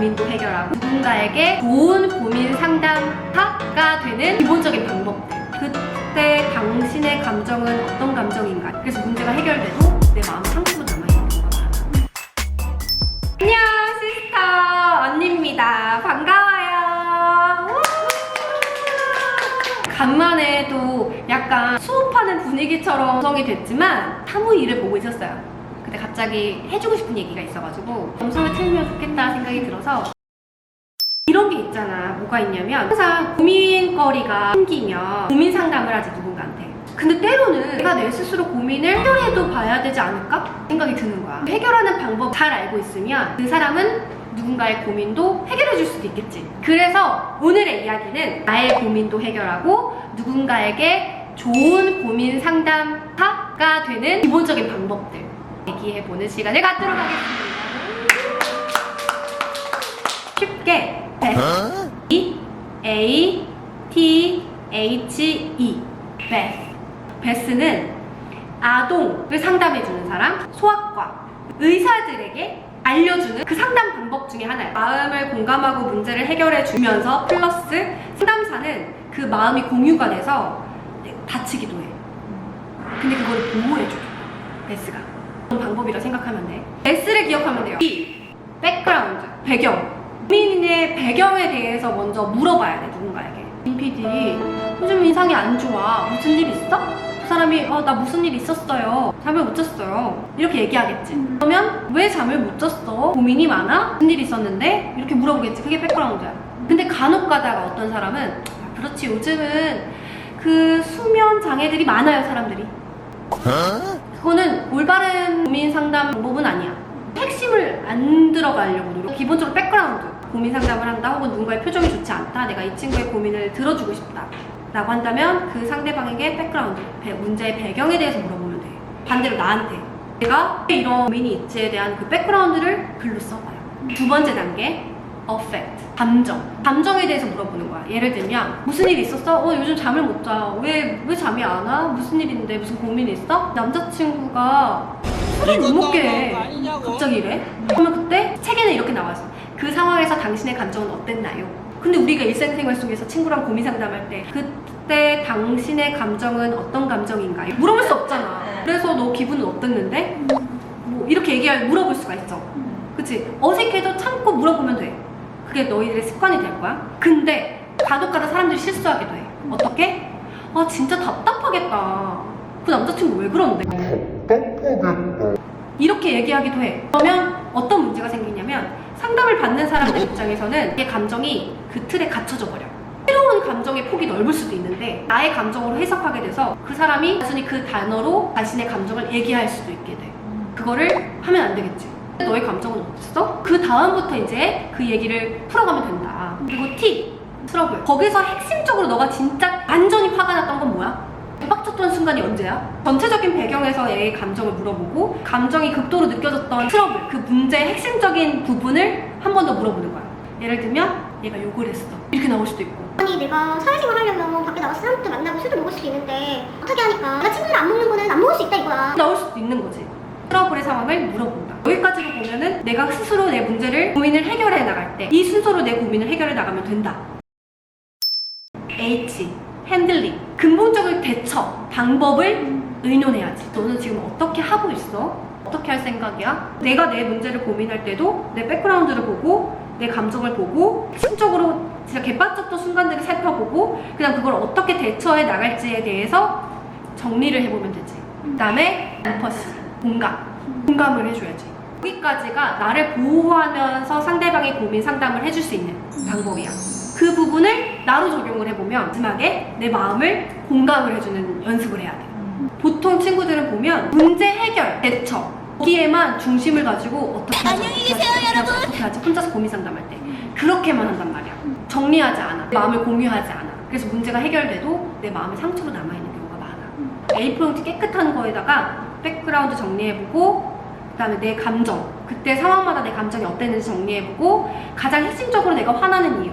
고민도 해결하고 누군가에게 좋은 고민 상담사가 되는 기본적인 방법들. 그때 당신의 감정은 어떤 감정인가? 그래서 문제가 해결돼도 내 마음 상처로 남아있는 경우가 많아. 안녕, 시스터 언니입니다. 반가워요. 우! 간만에 또 약간 수업하는 분위기처럼 구성이 됐지만 사무 일을 보고 있었어요. 근데 갑자기 해주고 싶은 얘기가 있어가지고 영상을 틀면 좋겠다 생각이 들어서 이런 게 있잖아. 뭐가 있냐면 항상 고민거리가 생기면 고민 상담을 하지 누군가한테. 근데 때로는 내가 내 스스로 고민을 해결해도 봐야 되지 않을까? 생각이 드는 거야. 해결하는 방법 잘 알고 있으면 그 사람은 누군가의 고민도 해결해 줄 수도 있겠지. 그래서 오늘의 이야기는 나의 고민도 해결하고 누군가에게 좋은 고민 상담사가 되는 기본적인 방법들 얘기해 보는 시간을 갖도록 하겠습니다. 쉽게. B A T H E 베스 베스는 아동을 상담해주는 사람 소아과 의사들에게 알려주는 그 상담 방법 중에 하나예요. 마음을 공감하고 문제를 해결해 주면서 플러스 상담사는 그 마음이 공유가 돼서 다치기도 해. 근데 그거를 보호해줘 베스가 방법이라 생각하면 돼. 베스를 기억하면 돼요. B. 백그라운드 배경. 고민의 배경에 대해서 먼저 물어봐야 돼 누군가에게. 임 PD 요즘 인상이 안 좋아. 무슨 일 있어? 그 사람이 어, 나 무슨 일 있었어요. 잠을 못 잤어요. 이렇게 얘기하겠지. 그러면 왜 잠을 못 잤어? 고민이 많아? 무슨 일 있었는데? 이렇게 물어보겠지. 그게 백그라운드야. 근데 간혹 가다가 어떤 사람은 아, 그렇지. 요즘은 그 수면 장애들이 많아요 사람들이 그거는 올바른 고민 상담 방법은 아니야. 핵심을 안 들어가려고 노력. 기본적으로 백그라운드. 고민 상담을 한다 혹은 누군가의 표정이 좋지 않다. 내가 이 친구의 고민을 들어주고 싶다. 라고 한다면 그 상대방에게 백그라운드, 배- 문제의 배경에 대해서 물어보면 돼. 반대로 나한테. 내가 왜 이런 고민이 있지에 대한 그 백그라운드를 글로 써봐요. 두 번째 단계, affect. 감정. 감정에 대해서 물어보는 거야. 예를 들면, 무슨 일 있었어? 어, 요즘 잠을 못 자. 왜, 왜 잠이 안 와? 무슨 일인데? 무슨 고민 있어? 남자친구가 술을 못 먹게 해. 갑자기 이래? 그러면 그때 책에는 이렇게 나와있어. 그 상황에서 당신의 감정은 어땠나요? 근데 우리가 일상생활 속에서 친구랑 고민 상담할 때 그때 당신의 감정은 어떤 감정인가요? 물어볼 수 없잖아. 그래서 너 기분은 어땠는데? 뭐 이렇게 얘기할 물어볼 수가 있어. 그치? 어색해도 참고 물어보면 돼. 그게 너희들의 습관이 될 거야. 근데 간혹가다 사람들이 실수하기도 해. 어떻게? 아 진짜 답답하겠다. 그 남자친구 왜 그러는데? 이렇게 얘기하기도 해. 그러면 어떤 문제가 생기냐면 상담을 받는 사람들 입장에서는 내 감정이 그 틀에 갇혀져 버려. 새로운 감정의 폭이 넓을 수도 있는데 나의 감정으로 해석하게 돼서 그 사람이 단순히 그 단어로 자신의 감정을 얘기할 수도 있게 돼. 그거를 하면 안 되겠지. 너의 감정은 어땠어? 그 다음부터 이제 그 얘기를 풀어가면 된다. 그리고 T, 트러블. 거기서 핵심적으로 너가 진짜 완전히 화가 났던 건 뭐야? 빡쳤던 순간이 언제야? 전체적인 배경에서 얘의 감정을 물어보고 감정이 극도로 느껴졌던 트러블, 그 문제의 핵심적인 부분을 한 번 더 물어보는 거야. 예를 들면 얘가 욕을 했어. 이렇게 나올 수도 있고 아니 내가 사회생활 하려면 밖에 나가서 사람들 만나고 술도 먹을 수도 있는데 어떻게 하니까 내가 친구들 안 먹는 거는 안 먹을 수 있다 이거야 나올 수도 있는 거지. 트러블의 상황을 물어본다. 내가 스스로 내 문제를 고민을 해결해 나갈 때 이 순서로 내 고민을 해결해 나가면 된다. H 핸들링 근본적인 대처 방법을 의논해야지. 너는 지금 어떻게 하고 있어? 어떻게 할 생각이야? 내가 내 문제를 고민할 때도 내 백그라운드를 보고 내 감정을 보고 심적으로 진짜 개빠졌던 순간들을 살펴보고 그냥 그걸 어떻게 대처해 나갈지에 대해서 정리를 해보면 되지. 그 다음에 엠퍼시 공감 공감을 해줘야지. 여기까지가 나를 보호하면서 상대방의 고민 상담을 해줄 수 있는 방법이야. 그 부분을 나로 적용을 해보면 마지막에 내 마음을 공감을 해주는 연습을 해야 돼. 보통 친구들은 보면 문제 해결, 대처 거기에만 중심을 가지고 어떻게 하지, 안녕히 계세요, 여러분. 어떻게 하지 혼자서 고민 상담할 때 그렇게만 한단 말이야. 정리하지 않아. 마음을 공유하지 않아. 그래서 문제가 해결돼도 내 마음이 상처로 남아있는 경우가 많아. A4용지 깨끗한 거에다가 백그라운드 정리해보고 그다음에 내 감정 그때 상황마다 내 감정이 어땠는지 정리해보고 가장 핵심적으로 내가 화나는 이유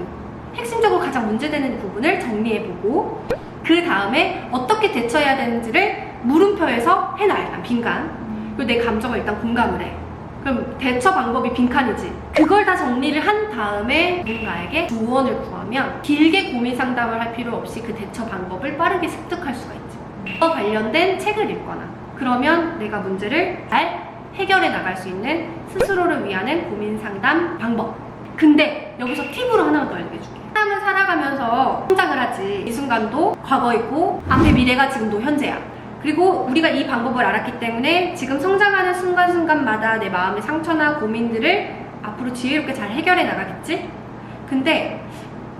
핵심적으로 가장 문제되는 부분을 정리해보고 그 다음에 어떻게 대처해야 되는지를 물음표에서 해놔 일단 빈간 그리고 내 감정을 일단 공감을 해 그럼 대처 방법이 빈칸이지. 그걸 다 정리를 한 다음에 누군가에게 조언을 구하면 길게 고민 상담을 할 필요 없이 그 대처 방법을 빠르게 습득할 수가 있지. 그 관련된 책을 읽거나 그러면 내가 문제를 잘 해결해 나갈 수 있는 스스로를 위하는 고민 상담 방법. 근데 여기서 팁으로 하나만 더 알려줄게. 사람은 살아가면서 성장을 하지. 이 순간도 과거이고 앞에 미래가 지금도 현재야. 그리고 우리가 이 방법을 알았기 때문에 지금 성장하는 순간순간마다 내 마음의 상처나 고민들을 앞으로 지혜롭게 잘 해결해 나가겠지? 근데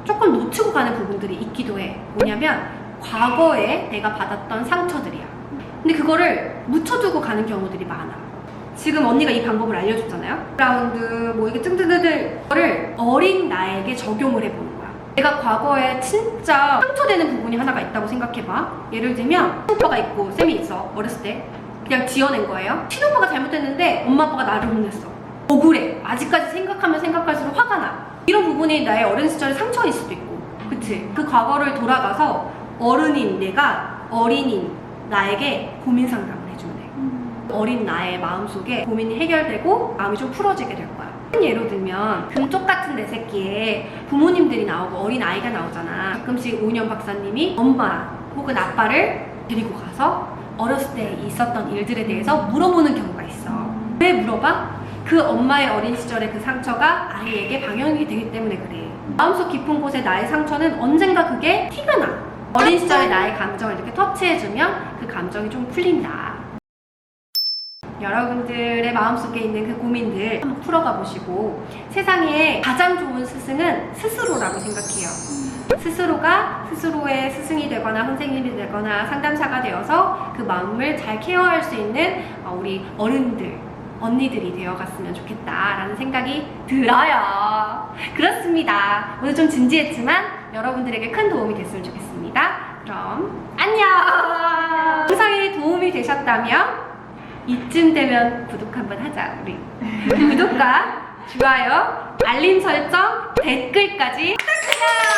조금 놓치고 가는 부분들이 있기도 해. 뭐냐면 과거에 내가 받았던 상처들이야. 근데 그거를 묻혀두고 가는 경우들이 많아. 지금 언니가 이 방법을 알려줬잖아요. 라운드 뭐 이게 ตึ드드들 거를 어린 나에게 적용을 해보는 거야. 내가 과거에 진짜 상처되는 부분이 하나가 있다고 생각해봐. 예를 들면 친오빠가 있고 쌤이 있어 어렸을 때 그냥 지어낸 거예요. 친오빠가 잘못했는데 엄마 아빠가 나를 혼냈어. 억울해. 아직까지 생각하면 생각할수록 화가 나. 이런 부분이 나의 어린 시절의 상처일 수도 있고, 그치? 그 과거를 돌아가서 어른인 내가 어린인 나에게 고민 돼. 어린 나의 마음속에 고민이 해결되고 마음이 좀 풀어지게 될 거야. 예로 들면 금쪽 같은 내 새끼에 부모님들이 나오고 어린 아이가 나오잖아. 가끔씩 오은영 박사님이 엄마 혹은 아빠를 데리고 가서 어렸을 때 있었던 일들에 대해서 물어보는 경우가 있어. 왜 물어봐? 그 엄마의 어린 시절의 그 상처가 아이에게 방영이 되기 때문에 그래. 마음속 깊은 곳에 나의 상처는 언젠가 그게 티가 나. 어린 시절의 나의 감정을 이렇게 터치해주면 그 감정이 좀 풀린다. 여러분들의 마음속에 있는 그 고민들 한번 풀어가 보시고 세상에 가장 좋은 스승은 스스로라고 생각해요. 스스로가 스스로의 스승이 되거나 선생님이 되거나 상담사가 되어서 그 마음을 잘 케어할 수 있는 어, 우리 어른들, 언니들이 되어갔으면 좋겠다라는 생각이 들어요. 그렇습니다. 오늘 좀 진지했지만 여러분들에게 큰 도움이 됐으면 좋겠습니다. 그럼 안녕! 영상이 도움이 되셨다면 이쯤 되면 구독 한번 하자 우리. 구독과 좋아요 알림 설정 댓글까지 부탁드려요